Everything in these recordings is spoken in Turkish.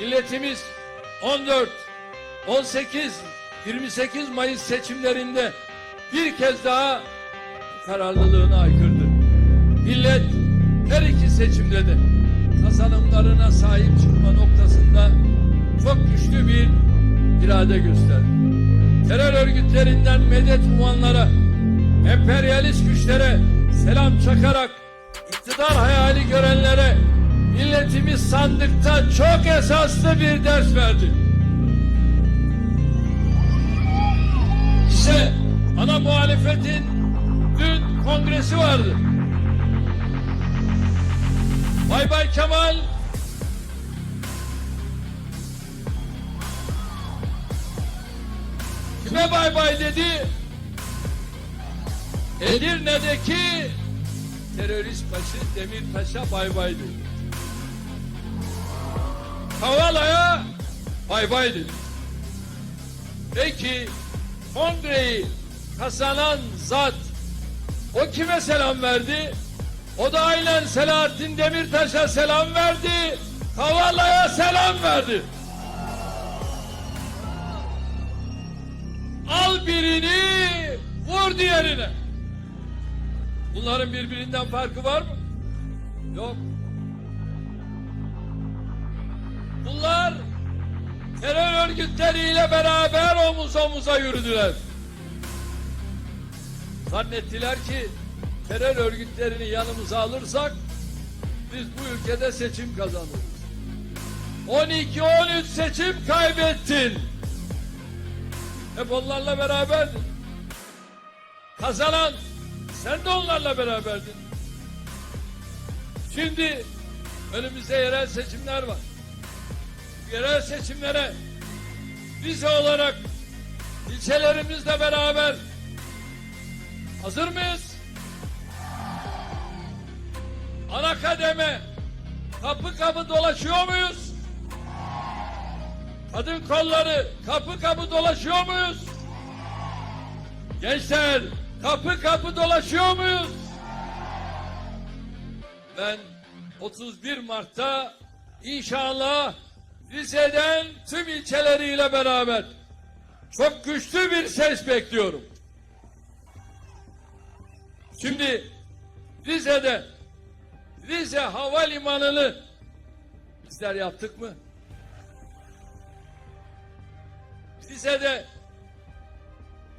milletimiz 14, 18, 28 Mayıs seçimlerinde bir kez daha kararlılığına aykırdı. Millet her iki seçimde de kazanımlarına sahip çıkma noktasında çok güçlü bir irade gösterdi. Terör örgütlerinden medet umanlara, emperyalist güçlere selam çakarak iktidar hayali görenlere milletimiz sandıkta çok esaslı bir ders verdi. İşte ana muhalefetin dün kongresi vardı. Bay Bay Kemal kime bay bay dedi? Edirne'deki terörist başı Demirtaş'a bay bay dedi. Kavala'ya bay bay dedi. Peki kongreyi kazanan zat o kime selam verdi? O da aynen Selahattin Demirtaş'a selam verdi. Kavala'ya selam verdi. Al birini vur diğerine. Bunların birbirinden farkı var mı? Yok. Bunlar terör örgütleriyle beraber omuz omuza yürüdüler. Zannettiler ki terör örgütlerini yanımıza alırsak biz bu ülkede seçim kazanırız. 12-13 seçim kaybettin. Hep onlarla beraberdin. Kazanan sen de onlarla beraberdin. Şimdi önümüzde yerel seçimler var. Yerel seçimlere Rize olarak ilçelerimizle beraber hazır mıyız? Ana kademe kapı kapı dolaşıyor muyuz? Kadın kolları kapı kapı dolaşıyor muyuz? Gençler kapı kapı dolaşıyor muyuz? Ben 31 Mart'ta inşallah Rize'den tüm ilçeleriyle beraber çok güçlü bir ses bekliyorum. Şimdi Rize'de Rize Havalimanı'nı bizler yaptık mı? Rize'de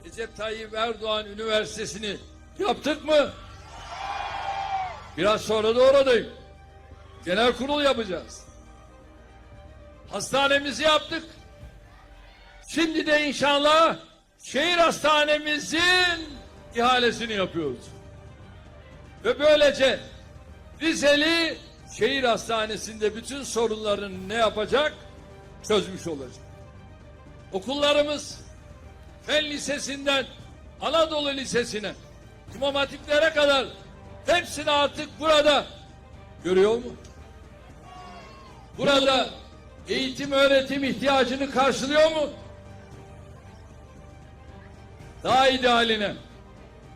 Recep Tayyip Erdoğan Üniversitesi'ni yaptık mı? Biraz sonra da oradayım. Genel kurul yapacağız. Hastanemizi yaptık. Şimdi de inşallah şehir hastanemizin ihalesini yapıyoruz. Ve böylece Rizeli şehir hastanesinde bütün sorunlarını ne yapacak? Çözmüş olacak. Okullarımız Fen Lisesi'nden Anadolu Lisesi'ne İmam Hatiplere kadar hepsini artık burada görüyor mu? Burada eğitim öğretim ihtiyacını karşılıyor mu? Daha idealine,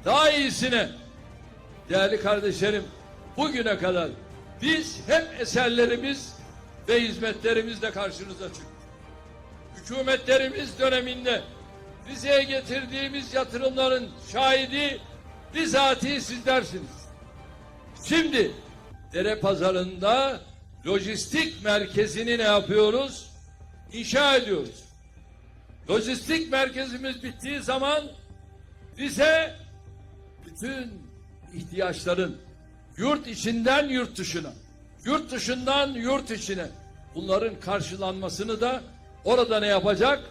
daha iyisine değerli kardeşlerim bugüne kadar biz hep eserlerimiz ve hizmetlerimizle karşınıza çıktık. Hükümetlerimiz döneminde Rize'ye getirdiğimiz yatırımların şahidi bizatihi sizlersiniz. Şimdi dere pazarında lojistik merkezini ne yapıyoruz? İnşa ediyoruz. Lojistik merkezimiz bittiği zaman Rize bütün ihtiyaçların yurt içinden yurt dışına, yurt dışından yurt içine bunların karşılanmasını da orada ne yapacak?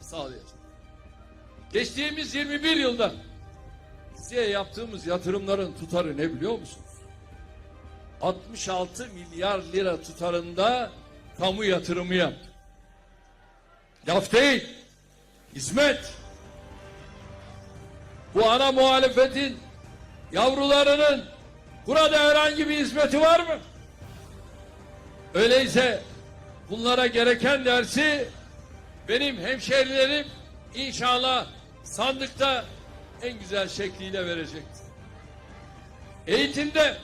Sağlayacak. Geçtiğimiz 21 yılda Rize'ye yaptığımız yatırımların tutarı ne biliyor musunuz? 66 milyar lira tutarında kamu yatırımı yaptı. Laf değil, hizmet. Bu ana muhalefetin yavrularının burada herhangi bir hizmeti var mı? Öyleyse bunlara gereken dersi benim hemşehrilerim inşallah sandıkta en güzel şekliyle verecektir. Eğitimde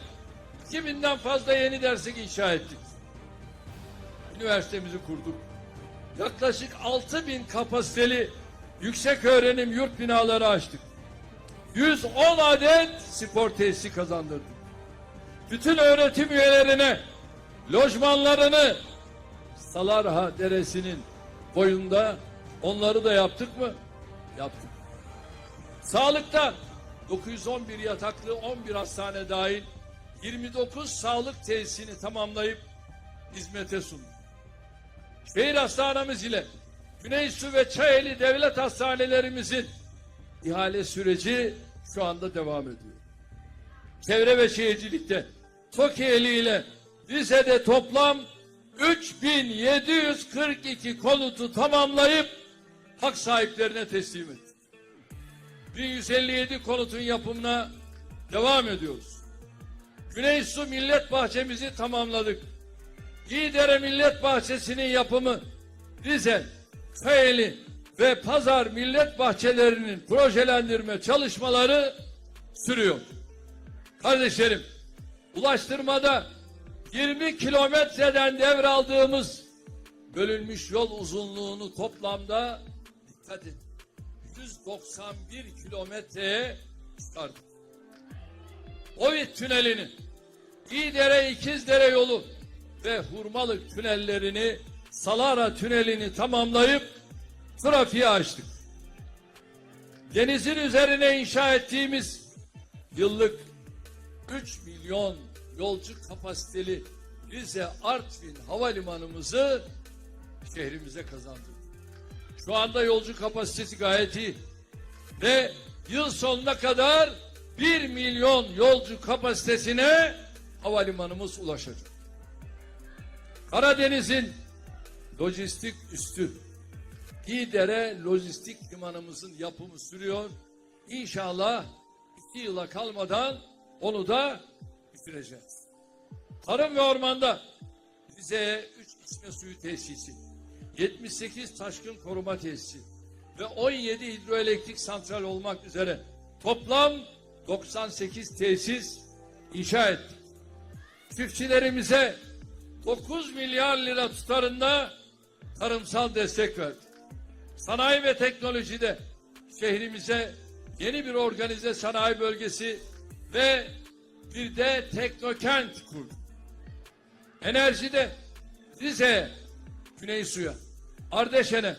2000'den fazla yeni derslik inşa ettik. üniversitemizi kurduk. Yaklaşık 6 bin kapasiteli yüksek öğrenim yurt binaları açtık. 110 adet spor tesisi kazandırdık. Bütün öğretim üyelerine lojmanlarını Salarha Deresi'nin boyunda onları da yaptık mı? Yaptık. Sağlıkta 911 yataklı 11 hastane dahil 29 sağlık tesisini tamamlayıp hizmete sunduk. Şehir hastanemiz ile Güneysu ve Çayeli devlet hastanelerimizin ihale süreci şu anda devam ediyor. Çevre ve Şehircilik'te Tokiyeli ile Rize'de toplam 3742 konutu tamamlayıp hak sahiplerine teslim ettik. 1157 konutun yapımına devam ediyoruz. Güneysu Millet Bahçemizi tamamladık. İdere Millet Bahçesi'nin yapımı Rize, Kayeli ve Pazar Millet Bahçelerinin projelendirme çalışmaları sürüyor. Kardeşlerim, ulaştırmada 20 kilometreden devraldığımız bölünmüş yol uzunluğunu toplamda dikkat edin 191 kilometreye çıkardık. Ovit tünelini, İdere İkizdere yolu ve Hurmalık tünellerini, Salara tünelini tamamlayıp trafiğe açtık. Denizin üzerine inşa ettiğimiz yıllık 3 milyon yolcu kapasiteli Rize Artvin havalimanımızı şehrimize kazandırdık. Şu anda yolcu kapasitesi gayet iyi. Ve yıl sonuna kadar 1 milyon yolcu kapasitesine havalimanımız ulaşacak. Karadeniz'in lojistik üstü İdere lojistik limanımızın yapımı sürüyor. İnşallah iki yıla kalmadan onu da bitireceğiz. Tarım ve ormanda Rize'ye 3 içme suyu tesisi, 78 taşkın koruma tesisi ve 17 hidroelektrik santral olmak üzere toplam 98 tesis inşa ettik. Çiftçilerimize 9 milyar lira tutarında tarımsal destek verdik. Sanayi ve teknolojide şehrimize yeni bir organize sanayi bölgesi ve bir de teknokent kurduk. Enerjide Rize'ye, Güney Su'ya, Ardeşen'e,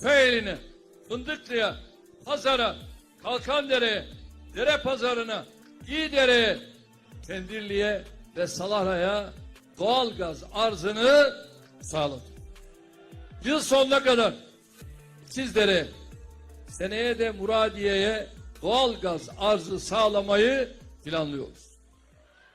Köyeli'ne, Fındıklı'ya, Pazar'a, Kalkandere'ye, Dere Pazarı'na, İyidere'ye, Kendirli'ye ve Salahra'ya doğal gaz arzını sağladık. Yıl sonuna kadar sizlere seneye de Muradiye'ye doğal gaz arzı sağlamayı planlıyoruz.